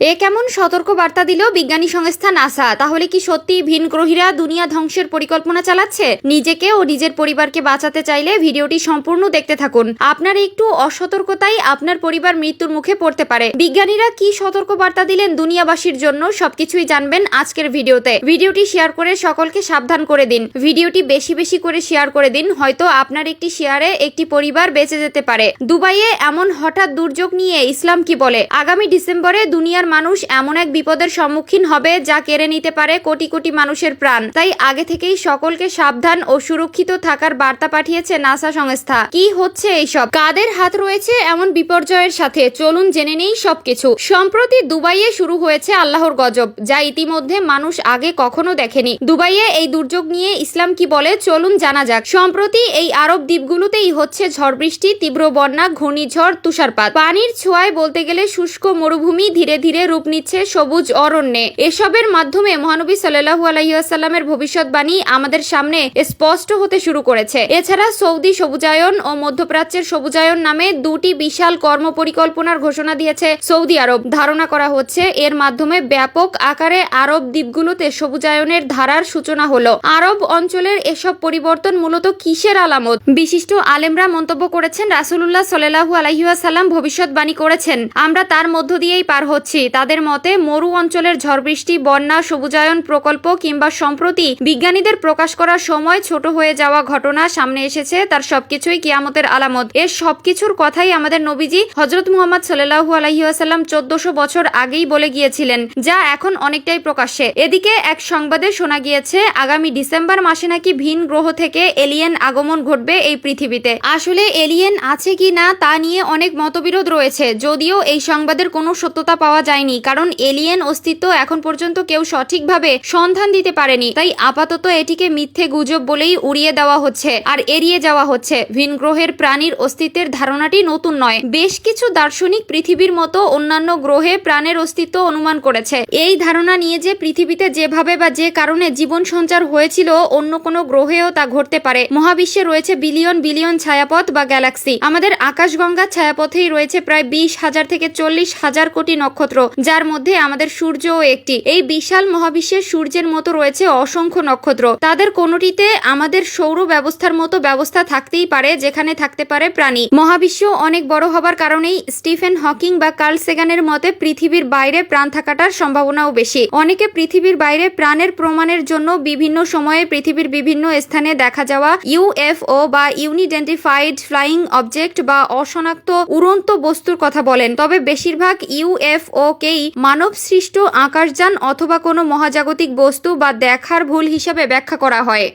এ কেমন সতর্ক বার্তা দিল বিজ্ঞানী সংস্থা নাসা? তাহলে কি সত্যি ভিন গ্রহীরা দুনিয়া ধ্বংসের পরিকল্পনা চালাচ্ছে? নিজেকে ও নিজের পরিবারকে বাঁচাতে চাইলে ভিডিওটি সম্পূর্ণ দেখতে থাকুন। আপনার একটু অসতর্কতাই আপনার পরিবার মৃত্যুর মুখে পড়তে পারে। বিজ্ঞানীরা কি সতর্ক বার্তা দিলেন দুনিয়াবাসীর জন্য সবকিছুই জানবেন আজকের ভিডিওতে। ভিডিওটি শেয়ার করে সকলকে সাবধান করে দিন। ভিডিওটি বেশি বেশি করে শেয়ার করে দিন, হয়তো আপনার একটি শেয়ারে একটি পরিবার বেঁচে যেতে পারে। দুবাইয়ে এমন হঠাৎ দুর্যোগ নিয়ে ইসলাম কি বলে? আগামী ডিসেম্বরে দুনিয়ার মানুষ এমন এক বিপদের সম্মুখীন হবে যা কেড়ে নিতে পারে কোটি কোটি মানুষের প্রাণ। তাই আগে থেকেই সকলকে সাবধান ও সুরক্ষিত থাকার বার্তা পাঠিয়েছে নাসা সংস্থা। কি হচ্ছে এইসব? কাদের হাত রয়েছে এমন বিপর্যয়ের সাথে? চলুন জেনে নেই সবকিছু। সম্প্রতি দুবাইয়ে শুরু হয়েছে আল্লাহর গজব, যা ইতিমধ্যে মানুষ আগে কখনো দেখেনি। দুবাইয়ে এই দুর্যোগ নিয়ে ইসলাম কি বলে? চলুন জানা যাক। সম্প্রতি এই আরব দ্বীপগুলোতেই হচ্ছে ঝড় বৃষ্টি, তীব্র বন্যা, ঘূর্ণিঝড়, তুষারপাত। পানির ছোঁয়ায় বলতে গেলে শুষ্ক মরুভূমি ধীরে ধীরে রূপ নিচ্ছে সবুজ অরণ্যে। এসবের মাধ্যমে মহানবী সাল্লাহু আলাইসাল্লামের ভবিষ্যৎবাণী আমাদের সামনে স্পষ্ট হতে শুরু করেছে। এছাড়া সৌদি সবুজায়ন ও মধ্যপ্রাচ্যের সবুজায়ন নামে দুটি বিশাল কর্ম পরিকল্পনার ঘোষণা দিয়েছে সৌদি আরব। ধারণা করা হচ্ছে, এর মাধ্যমে ব্যাপক আকারে আরব দ্বীপগুলোতে সবুজায়নের ধারার সূচনা হলো। আরব অঞ্চলের এসব পরিবর্তন মূলত কিসের আলামত? বিশিষ্ট আলেমরা মন্তব্য করেছেন, রাসুলুল্লাহ সাল্লাহু আলাইসাল্লাম ভবিষ্যৎবাণী করেছেন। আমরা তার মধ্য দিয়েই পার হচ্ছি। তাদের মতে, মরু অঞ্চলের ঝড় বৃষ্টি, বন্যা, সবুজায়ন প্রকল্প কিংবা সম্প্রতি বিজ্ঞানীদের প্রকাশ করার সময় ছোট হয়ে যাওয়া ঘটনা সামনে এসেছে, তার সবকিছুই কিয়ামতের আলামত। এর সবকিছুর কথাই আমাদের নবীজি হজরত মুহাম্মদ সাল্লাহু আলহিহাসাল্লাম চোদ্দশো বছর আগেই বলে গিয়েছিলেন, যা এখন অনেকটাই প্রকাশ্যে। এদিকে এক সংবাদে শোনা গিয়েছে, আগামী ডিসেম্বর মাসে নাকি ভিন গ্রহ থেকে এলিয়েন আগমন ঘটবে এই পৃথিবীতে। আসলে এলিয়েন আছে কি না তা নিয়ে অনেক মতবিরোধ রয়েছে, যদিও এই সংবাদের কোনো সত্যতা পাওয়া যায়নি, কারণ এলিয়েন অস্তিত্ব এখন পর্যন্ত কেউ সঠিকভাবে সন্ধান দিতে পারেনি। তাই আপাতত এটিকে মিথ্যে গুজব বলেই উড়িয়ে দেওয়া হচ্ছে আর এড়িয়ে যাওয়া হচ্ছে। ভিন গ্রহের প্রাণীর অস্তিত্বের ধারণাটি নতুন নয়। বেশ কিছু দার্শনিক পৃথিবীর মতো অন্যান্য গ্রহে প্রাণের অস্তিত্ব অনুমান করেছে। এই ধারণা নিয়ে যে পৃথিবীতে যেভাবে বা যে কারণে জীবন সঞ্চার হয়েছিল, অন্য কোনো গ্রহেও তা ঘটতে পারে। মহাবিশ্বে রয়েছে বিলিয়ন বিলিয়ন ছায়াপথ বা গ্যালাক্সি। আমাদের আকাশগঙ্গা ছায়াপথেই রয়েছে প্রায় বিশ হাজার থেকে চল্লিশ হাজার কোটি নক্ষত্র। যার মধ্যে আমাদের সূর্যও একটি। এই বিশাল মহাবিশ্বের সূর্যের মতো রয়েছে অসংখ্য নক্ষত্র। তাদের কোনোটিতে আমাদের সৌর ব্যবস্থার মতো ব্যবস্থা থাকতেই পারে, যেখানে থাকতে পারে প্রাণী। মহাবিশ্ব অনেক বড় হবার কারণেই স্টিফেন হকিং বা কার্ল সেগানের মতে পৃথিবীর বাইরে প্রাণ থাকাটার সম্ভাবনাও বেশি। অনেকে পৃথিবীর বাইরে প্রাণের প্রমাণের জন্য বিভিন্ন সময়ে পৃথিবীর বিভিন্ন স্থানে দেখা যাওয়া ইউএফও বা ইউনিডেন্টিফাইড ফ্লাইং অবজেক্ট বা অশনাক্ত উড়ন্ত বস্তুর কথা বলেন। তবে বেশিরভাগ ইউএফও কেই মানব সৃষ্ট আকাশযান অথবা কোনো মহাজাগতিক বস্তু বা দেখার ভুল হিসাবে ব্যাখ্যা করা হয়।